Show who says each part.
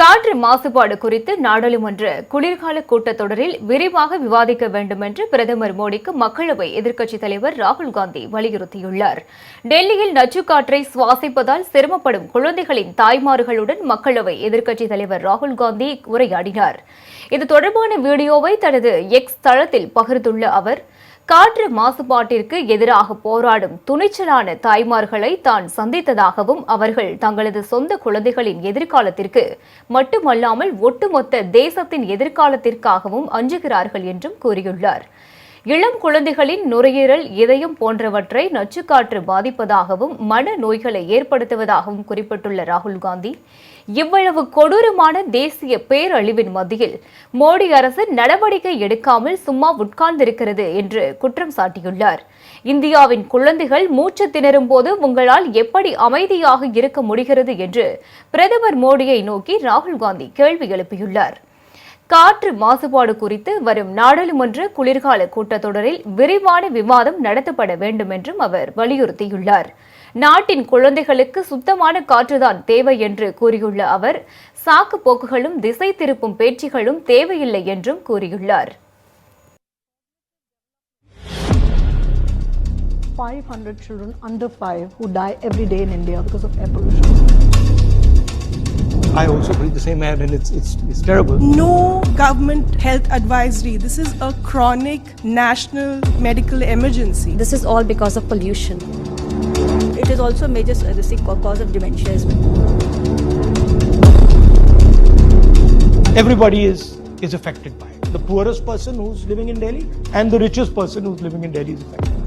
Speaker 1: காற்று மாசுபாடு குறித்து நாடாளுமன்ற குளிர்கால கூட்டத்தொடரில் விரிவாக விவாதிக்க வேண்டும் என்று பிரதமர் மோடிக்கு மக்களவை எதிர்க்கட்சித் தலைவர் ராகுல் காந்தி வலியுறுத்தியுள்ளார். டெல்லியில் நச்சுக்காற்றை சுவாசிப்பதால் சிரமப்படும் குழந்தைகளின் தாய்மார்களுடன் மக்களவை எதிர்க்கட்சித் தலைவர் ராகுல் காந்தி உரையாடினார். இது தொடர்பான வீடியோவை தனது எக்ஸ் தளத்தில் பகிர்ந்துள்ள அவர் காற்று மாசுபாட்டிற்கு எதிராக போராடும் துணிச்சலான தாய்மார்களை தான் சந்தித்ததாகவும் அவர்கள் தங்களது சொந்த குழந்தைகளின் எதிர்காலத்திற்கு மட்டுமல்லாமல் ஒட்டுமொத்த தேசத்தின் எதிர்காலத்திற்காகவும் அஞ்சுகிறார்கள் என்றும் கூறியுள்ளார். இளம் குழந்தைகளின் நுரையீரல் இதயம் போன்றவற்றை நச்சுக்காற்று பாதிப்பதாகவும் மன நோய்களை ஏற்படுத்துவதாகவும் குறிப்பிட்டுள்ள ராகுல் காந்தி இவ்வளவு கொடூரமான தேசிய பேரழிவின் மத்தியில் மோடி அரசு நடவடிக்கை எடுக்காமல் சும்மா உட்கார்ந்திருக்கிறது என்று குற்றம் சாட்டியுள்ளார். இந்தியாவின் குழந்தைகள் மூச்சு திணறும் போது உங்களால் எப்படி அமைதியாக இருக்க முடிகிறது என்று பிரதமர் மோடியை நோக்கி ராகுல் காந்தி கேள்வி எழுப்பியுள்ளார். காற்று மாசுபாடு குறித்து வரும் நாடாளுமன்ற குளிர்கால கூட்டத்தொடரில் விரிவான விவாதம் நடத்தப்பட வேண்டும் என்றும் அவர் வலியுறுத்தியுள்ளார் நாட்டின் குழந்தைகளுக்கு சுத்தமான காற்றுதான் தேவை என்று கூறியுள்ள அவர் சாக்கு போக்குகளும் திசை திருப்பும் பேச்சுகளும் தேவையில்லை என்றும் கூறியுள்ளார்
Speaker 2: 500 children under 5 who die every day in India because of air pollution.
Speaker 3: I also breathe the same air and it's, it's, it's terrible.
Speaker 4: no government health advisory. This is a chronic national medical emergency.
Speaker 5: This is all because of pollution.
Speaker 6: It is also a major this thing, cause of dementia as well.
Speaker 3: Everybody is, is affected by it. The poorest person who's living in Delhi and the richest person who's living in Delhi is affected.